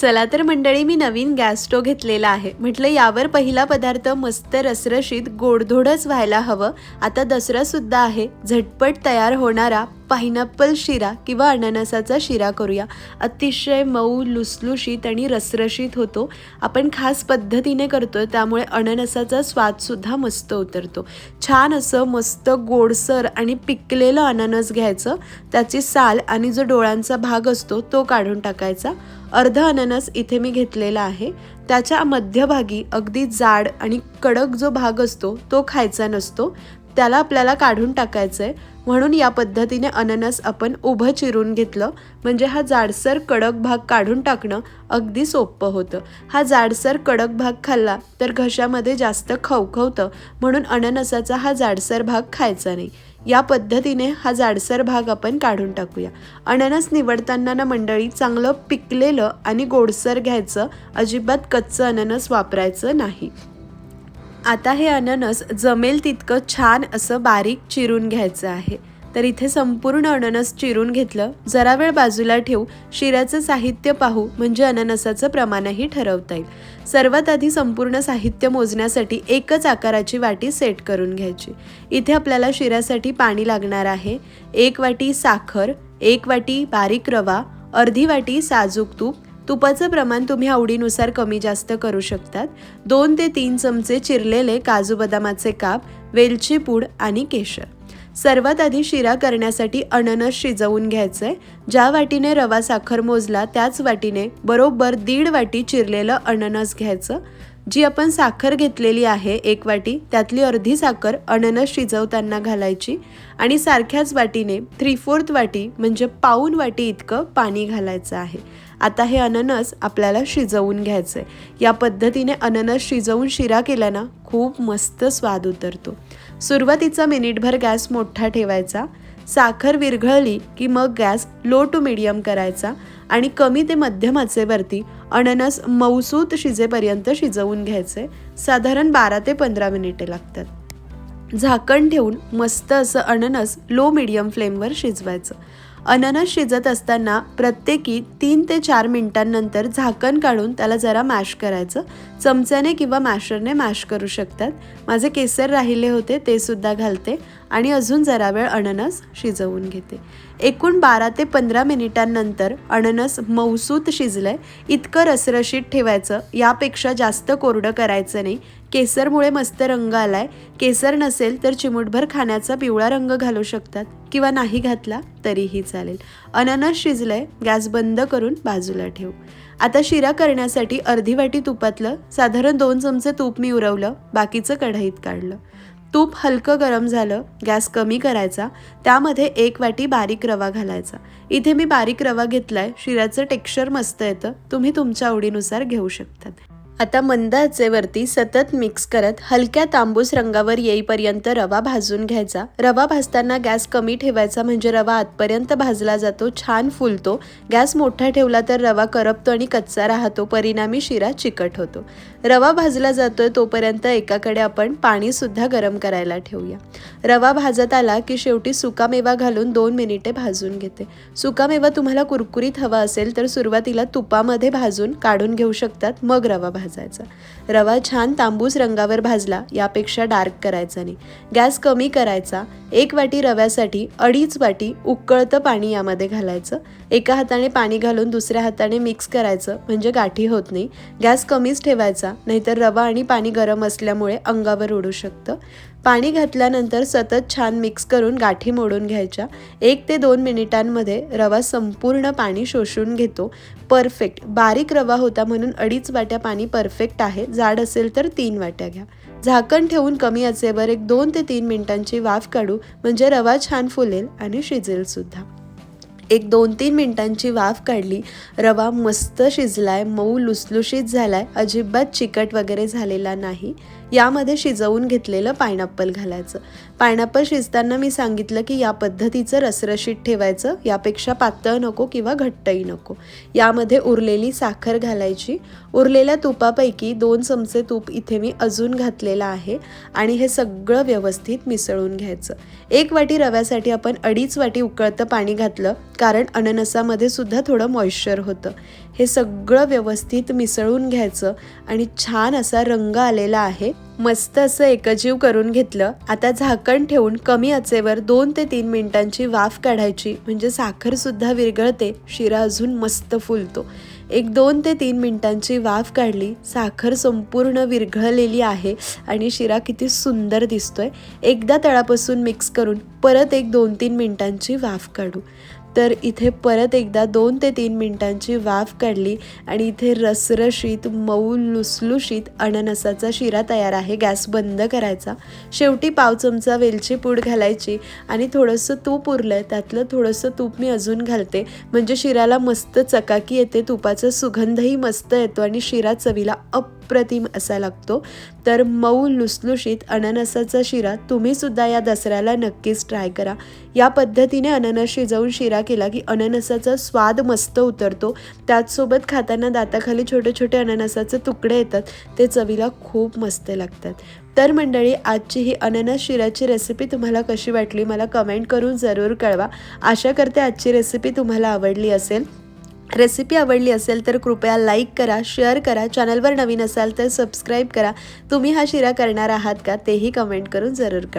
चला तर मंडळी मी नवीन गॅस स्टो घेतलेला आहे. म्हटलं यावर पहिला पदार्थ मस्त रसरशीत गोडधोडच व्हायला हवं. आता दसरासुद्धा आहे. झटपट तयार होणारा पायनॅपल शिरा किंवा अननसाचा शिरा करूया. अतिशय मऊ लुसलुशीत आणि रसरशीत होतो. आपण खास पद्धतीने करतो त्यामुळे अननसाचा स्वादसुद्धा मस्त उतरतो. छान असं मस्त गोडसर आणि पिकलेलं अननस घ्यायचं. त्याची साल आणि जो डोळ्यांचा भाग असतो तो काढून टाकायचा. अर्ध अननस इथे मी घेतलेला आहे. त्याच्या मध्यभागी अगदी जाड आणि कडक जो भाग असतो तो खायचा नसतो. त्याला आपल्याला काढून टाकायचं आहे म्हणून या पद्धतीने अननस आपण उभं चिरून घेतलं. म्हणजे हा जाडसर कडक भाग काढून टाकणं अगदी सोपं होतं. हा जाडसर कडक भाग खाल्ला तर घशामध्ये जास्त खवखवतं. म्हणून अननसाचा हा जाडसर भाग खायचा नाही. या पद्धतीने हा जाडसर भाग आपण काढून टाकूया. अननस निवडताना ना मंडळी चांगलं पिकलेलं आणि गोडसर घ्यायचं अजिबात कच्चं अननस वापरायचं नाही. आता हे अननस जमेल तितकं छान असं बारीक चिरून घ्यायचं आहे. तर इथे संपूर्ण अननस चिरून घेतलं. जरा वेळ बाजूला ठेवू. शिऱ्याचं साहित्य पाहू. म्हणजे अननसाचं प्रमाणही ठरवता येईल. सर्वात आधी संपूर्ण साहित्य मोजण्यासाठी एकच आकाराची वाटी सेट करून घ्यायची. इथे आपल्याला शिऱ्यासाठी पाणी लागणार आहे. एक वाटी साखर एक वाटी बारीक रवा अर्धी वाटी साजूक तूप तुपाचं प्रमाण तुम्ही आवडीनुसार कमी जास्त करू शकतात. दोन ते तीन चमचे चिरलेले काजू बदामाचे काप वेलची पूड आणि केशर. सर्वात आधी शिरा करण्यासाठी अननस शिजवून घ्यायचं. आहे ज्या वाटीने रवा साखर मोजला त्याच वाटीने बरोबर दीड वाटी चिरलेलं अननस घ्यायचं. जी आपण साखर घेतलेली आहे एक वाटी त्यातली अर्धी साखर अननस शिजवताना घालायची आणि सारख्याच वाटीने थ्री फोर्थ वाटी म्हणजे पाऊन वाटी इतकं पाणी घालायचं आहे. आता हे अननस आपल्याला शिजवून घ्यायचं आहे या पद्धतीने अननस शिजवून शिरा केल्यानं खूप मस्त स्वाद उतरतो. सुरुवातीचा मिनिटभर गॅस मोठा ठेवायचा. साखर विरघळली की मग गॅस लो टू मिडियम करायचा आणि कमी ते मध्यम आचेवरती अननस मऊसूत शिजेपर्यंत शिजवून घ्यायचे. साधारण बारा ते पंधरा मिनिटे लागतात. झाकण ठेवून मस्त असं अननस लो मिडियम फ्लेमवर शिजवायचं. अननस शिजत असताना प्रत्येकी तीन ते चार मिनिटांनंतर झाकण काढून त्याला जरा मॅश करायचं. चमच्याने किंवा मॅशरने मॅश करू शकतात. माझे केसर राहिले होते ते सुद्धा घालते. आणि अजून जरा वेळ अननस शिजवून घेते. एकूण बारा ते पंधरा मिनिटांनंतर अननस मऊसूत शिजलंय. इतकं रसरशीत ठेवायचं यापेक्षा जास्त कोरडं करायचं नाही. केसरमुळे मस्त रंग आलाय. केसर नसेल तर चिमूटभर खाण्याचा पिवळा रंग घालू शकतात किंवा नाही घातला तरीही चालेल. अननस शिजलंय गॅस बंद करून बाजूला ठेवू. आता शिरा करण्यासाठी अर्धी वाटी तुपातलं साधारण दोन चमचे तूप मी उरवलं बाकीचं कढईत काढलं. तूप हलकं गरम झालं गॅस कमी करायचा त्यामध्ये एक वाटी बारीक रवा घालायचा. इथे मी बारीक रवा घेतलाय शिऱ्याचं टेक्स्चर मस्त येतं तुम्ही तुमच्या आवडीनुसार घेऊ शकतात. आता मंद आचेवरती सतत मिक्स करत हलक्या तांबूस रंगावर येईपर्यंत रवा भाजून घ्यायचा. रवा भाजताना गॅस कमी ठेवायचा म्हणजे रवा आतपर्यंत भाजला जातो छान फुलतो. गॅस मोठा ठेवला तर रवा करपतो आणि कच्चा राहतो परिणामी शिरा चिकट होतो. रवा भाजला जातोय तोपर्यंत एकाकडे आपण पाणीसुद्धा गरम करायला ठेवूया. रवा भाजत आला की शेवटी सुकामेवा घालून दोन मिनिटे भाजून घेते. सुकामेवा तुम्हाला कुरकुरीत हवा असेल तर सुरुवातीला तुपामध्ये भाजून काढून घेऊ शकतात मग रवा भाजायचा. रवा छान तांबूस रंगावर भाजला यापेक्षा डार्क करायचा नाही. गॅस कमी करायचा एक वाटी रव्यासाठी अडीच वाटी उकळतं पाणी यामध्ये घालायचं. एका हाताने पाणी घालून दुसऱ्या हाताने मिक्स करायचं म्हणजे गाठी होत नाही. गॅस कमीच ठेवायचा नाहीतर रवा आणि पाणी गरम असल्यामुळे अंगावर उडू शकतं. पाणी घातल्यानंतर सतत छान मिक्स करून गाठी मोडून घ्यायच्या. एक ते दोन मिनिटांमध्ये रवा संपूर्ण पाणी शोषून घेतो. परफेक्ट. बारीक रवा होता म्हणून अडीच वाट्या पाणी परफेक्ट आहे. जाड असेल तर तीन वाट्या घ्या. झाकण ठेवून कमी आचेवर एक दोन ते तीन मिनिटांची वाफ काढू. म्हणजे रवा छान फुलेल आणि शिजेल सुद्धा. एक दोन तीन मिनिटांची वाफ काढली. रवा मस्त शिजलाय. मऊ लुसलुशीत झालाय. अजिबात चिकट वगैरे झालेला नाही. यामध्ये शिजवून घेतलेलं पायनॅपल घालायचं. पायनॅपल शिजताना मी सांगितलं की या पद्धतीचं रसरशीत ठेवायचं यापेक्षा पातळ नको किंवा घट्टही नको. यामध्ये उरलेली साखर घालायची. उरलेल्या तुपापैकी दोन चमचे तूप इथे मी अजून घातलेलं आहे आणि हे सगळं व्यवस्थित मिसळून घ्यायचं. एक वाटी रव्यासाठी आपण अडीच वाटी उकळतं पाणी घातलं कारण अननसामध्ये सुद्धा थोडं मॉइश्चर होतं. हे सगळं व्यवस्थित मिसळून घ्यायचं आणि छान असा रंग आलेला आहे. मस्त असं एकजीव करून घेतलं. आता झाकण ठेवून कमी आचेवर दोन ते तीन मिनिटांची वाफ काढायची. म्हणजे साखरसुद्धा विरघळते. शिरा अजून मस्त फुलतो. एक दोन ते तीन मिनिटांची वाफ काढली. साखर संपूर्ण विरघळलेली आहे आणि शिरा किती सुंदर दिसतोय. एकदा तळापासून मिक्स करून परत एक दोन तीन मिनिटांची वाफ काढू. तर इथे परत एकदा दोन ते तीन मिनिटांची वाफ काढली आणि इथे रसरशीत मऊ लुसलुशीत अननसाचा शिरा तयार आहे. गॅस बंद करायचा. शेवटी पाव चमचा वेलची पूड घालायची आणि थोडंसं तूप उरलं आहे त्यातलं थोडंसं तूप मी अजून घालते. म्हणजे शिराला मस्त चकाकी येते. तुपाचा सुगंधही मस्त येतो आणि शिरा चवीला अप अप्रतिम असा लागतो. तर मऊ लुसलुशीत अननसाचा शिरा तुम्ही सुद्धा या दसऱ्याला नक्कीच ट्राय करा. या पद्धतीने अननस शिजवून शिरा केला की अननसाचा स्वाद मस्त उतरतो. त्याचसोबत खाताना दाताखाली छोटे छोटे अननसाचे तुकडे येतात. ते चवीला खूप मस्त लागतात. तर मंडळी आजची ही अननस शिराची रेसिपी तुम्हाला कशी वाटली? मला कमेंट करून जरूर कळवा. आशा करते आजची रेसिपी तुम्हाला आवडली असेल. रेसिपी आवडली असेल तर कृपया लाईक करा शेअर करा चॅनलवर नवीन असाल तर सबस्क्राईब करा. तुम्ही हा शिरा करणार आहात का? तेही कमेंट करून जरूर कळा